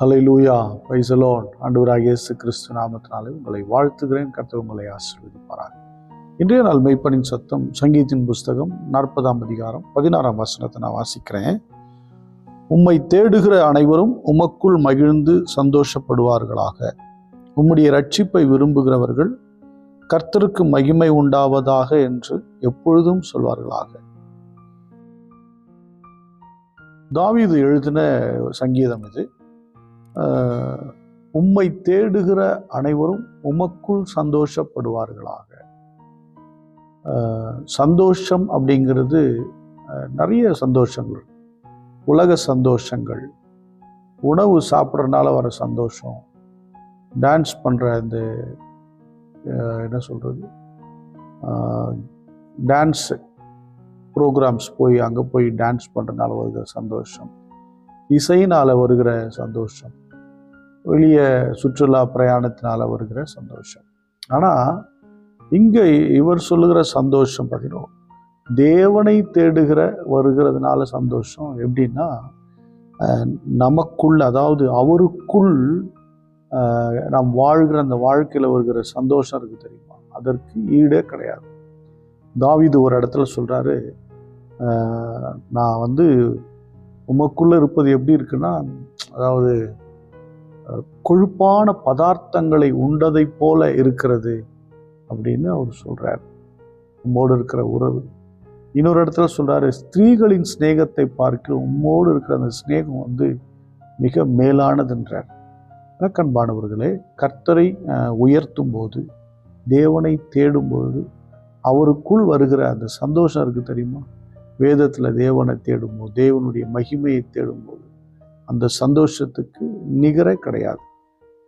ஹலை லூயா பைசலோன் ஆண்டவராக இயேசு கிறிஸ்து நாமத்தினாலே உங்களை வாழ்த்துகிறேன். கர்த்தர் உங்களை ஆசீர்வதிப்பாராக. இன்றைய நாள் மெய்ப்பனின் சத்தம் சங்கீத்தின் புஸ்தகம் நாற்பதாம் அதிகாரம் பதினாறாம் வசனத்தை நான் வாசிக்கிறேன். உம்மை தேடுகிற அனைவரும் உமக்குள் மகிழ்ந்து சந்தோஷப்படுவார்களாக. உம்முடைய ரட்சிப்பை விரும்புகிறவர்கள் கர்த்தருக்கு மகிமை உண்டாவதாக என்று எப்பொழுதும் சொல்வார்களாக. தாவிது எழுதின சங்கீதம் இது. உம்மை தேடுகிற அனைவரும் உமக்குள் சந்தோஷப்படுவார்களாக. சந்தோஷம் அப்படிங்கிறது நிறைய சந்தோஷங்கள். உலக சந்தோஷங்கள். உணவு சாப்பிட்றதுனால வர சந்தோஷம். டான்ஸ் பண்ணுற இந்த என்ன சொல்கிறது டான்ஸ் ப்ரோக்ராம்ஸ் போய் அங்கே போய் டான்ஸ் பண்ணுறதுனால வருகிற சந்தோஷம். இசையினால் வருகிற சந்தோஷம். வெளியே சுற்றுலா பிரயாணத்தினால வருகிற சந்தோஷம். ஆனால் இங்கே இவர் சொல்லுகிற சந்தோஷம் பார்த்தீங்கன்னா தேவனை தேடுகிற வருகிறதுனால சந்தோஷம் எப்படின்னா நமக்குள் அதாவது அவருக்குள் நாம் வாழ்கிற அந்த வாழ்க்கையில் வருகிற சந்தோஷம் இருக்குது தெரியுமா? அதற்கு ஈடே கிடையாது. தாவிது ஒரு இடத்துல சொல்கிறாரு நான் வந்து உமக்குள்ளே இருப்பது எப்படி இருக்குன்னா அதாவது கொழுப்பான பதார்த்தங்களை உண்டதை போல இருக்கிறது அப்படின்னு அவர் சொல்கிறார் உம்மோடு இருக்கிற உறவு. இன்னொரு இடத்துல சொல்கிறாரு ஸ்திரீகளின் சிநேகத்தை பார்க்க உம்மோடு இருக்கிற அந்த சிநேகம் வந்து மிக மேலானதுன்றார் கண்பானவர்களே கர்த்தரை உயர்த்தும் போது தேவனை தேடும் பொழுது அவருக்குள் வருகிற அந்த சந்தோஷம் இருக்குது தெரியுமா? வேதத்தில் தேவனை தேடும்போது தேவனுடைய மகிமையை தேடும்போது அந்த சந்தோஷத்துக்கு நிகரே கிடையாது.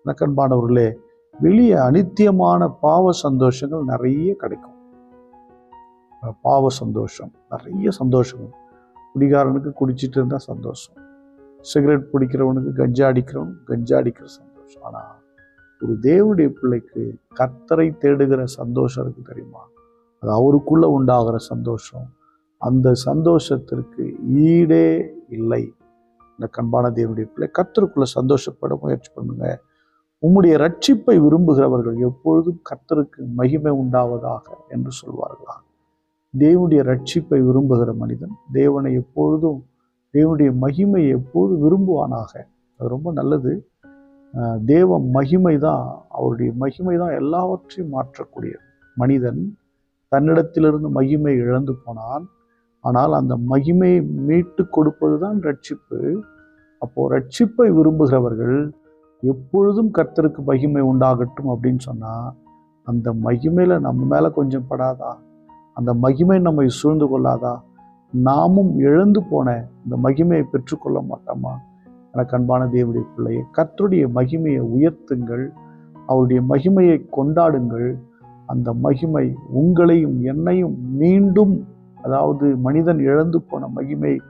நக்கன்பானவர்களே வெளியே அனித்தியமான பாவ சந்தோஷங்கள் நிறைய கிடைக்கும். பாவ சந்தோஷம் நிறைய சந்தோஷம். குடிகாரனுக்கு குடிச்சிட்டு இருந்தால் சந்தோஷம். சிகரெட் பிடிக்கிறவனுக்கு கஞ்சா அடிக்கிறவன் கஞ்சா அடிக்கிற சந்தோஷம். ஆனால் ஒரு தேவனுடைய பிள்ளைக்கு கத்தரை தேடுகிற சந்தோஷம் இருக்கு தெரியுமா? அது அவருக்குள்ளே உண்டாகிற சந்தோஷம். அந்த சந்தோஷத்திற்கு ஈடே இல்லை. இந்த கண்பான தேவனுடைய பிள்ளை கர்த்தருக்குள்ள சந்தோஷப்பட முயற்சி பண்ணுங்க. உம்முடைய ரட்சிப்பை விரும்புகிறவர்கள் எப்பொழுதும் கர்த்தருக்கு மகிமை உண்டாவதாக என்று சொல்வார்களா? தேவனுடைய ரட்சிப்பை விரும்புகிற மனிதன் தேவனை எப்பொழுதும் தேவனுடைய மகிமையை எப்பொழுதும் விரும்புவானாக. அது ரொம்ப நல்லது. தேவ மகிமை தான் அவருடைய மகிமை தான் எல்லாவற்றையும் மாற்றக்கூடியது. மனிதன் தன்னிடத்திலிருந்து மகிமை இழந்து போனான். ஆனால் அந்த மகிமையை மீட்டு கொடுப்பது தான் ரட்சிப்பு. அப்போது ரட்சிப்பை விரும்புகிறவர்கள் எப்பொழுதும் கர்த்தருக்கு மகிமை உண்டாகட்டும் அப்படின்னு சொன்னால் அந்த மகிமையில் நம்ம மேலே கொஞ்சம் படாதா? அந்த மகிமை நம்மை சூழ்ந்து கொள்ளாதா? நாமும் இழந்து போன இந்த மகிமையை பெற்றுக்கொள்ள மாட்டோமா? எனக்கு அன்பான தேவடைய பிள்ளையை கர்த்தருடைய மகிமையை உயர்த்துங்கள். அவருடைய மகிமையை கொண்டாடுங்கள். அந்த மகிமை உங்களையும் என்னையும் மீண்டும் அதாவது மனிதன் இழந்து போன மகிமை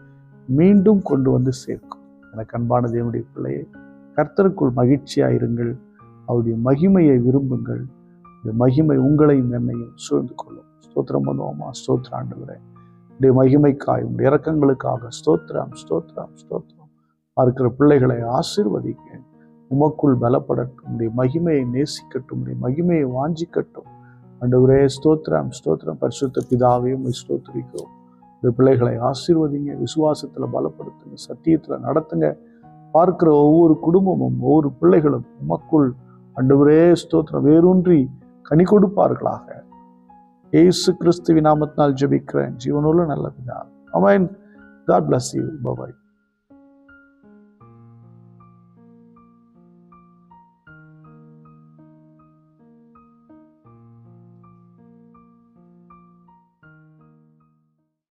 மீண்டும் கொண்டு வந்து சேர்க்கும். எனக்கு அன்பான தேவனுடைய பிள்ளையை கர்த்தருக்குள் மகிழ்ச்சியாயிருங்கள். அவருடைய மகிமையை விரும்புங்கள். இந்த மகிமை உங்களையும் என்னையும் சூழ்ந்து கொள்ளும். ஸ்தோத்திரம் பண்ணுவோமா? ஸ்தோத்திர ஆண்டுகிறேன் உடைய மகிமைக்காய் உடைய இறக்கங்களுக்காக ஸ்தோத்திரம் ஸ்தோத்திரம் ஸ்தோத்திரம். பார்க்கிற பிள்ளைகளை ஆசீர்வதிக்க உமக்குள் பலப்படட்டும். உடைய மகிமையை நேசிக்கட்டும். உடைய மகிமையை வாஞ்சிக்கட்டும். அண்டவரே ஸ்தோத்திரம் ஸ்தோத்திரம். பரிசுத்த பிதாவையும் ஸ்தோத்திரிக்கிறோம். இந்த பிள்ளைகளை ஆசீர்வதிங்க விசுவாசத்தில் பலப்படுத்துங்க சத்தியத்தில் நடத்துங்க. பார்க்கிற ஒவ்வொரு குடும்பமும் ஒவ்வொரு பிள்ளைகளும் உமக்குள் அண்டவரே ஸ்தோத்திரம். வேரூன்றி கனி கொடுப்பார்களாக. ஏசு கிறிஸ்து நாமத்தினால் ஜெபிக்கிறேன். ஜீவனுள்ள நல்ல பிதா. Amen God bless you bye bye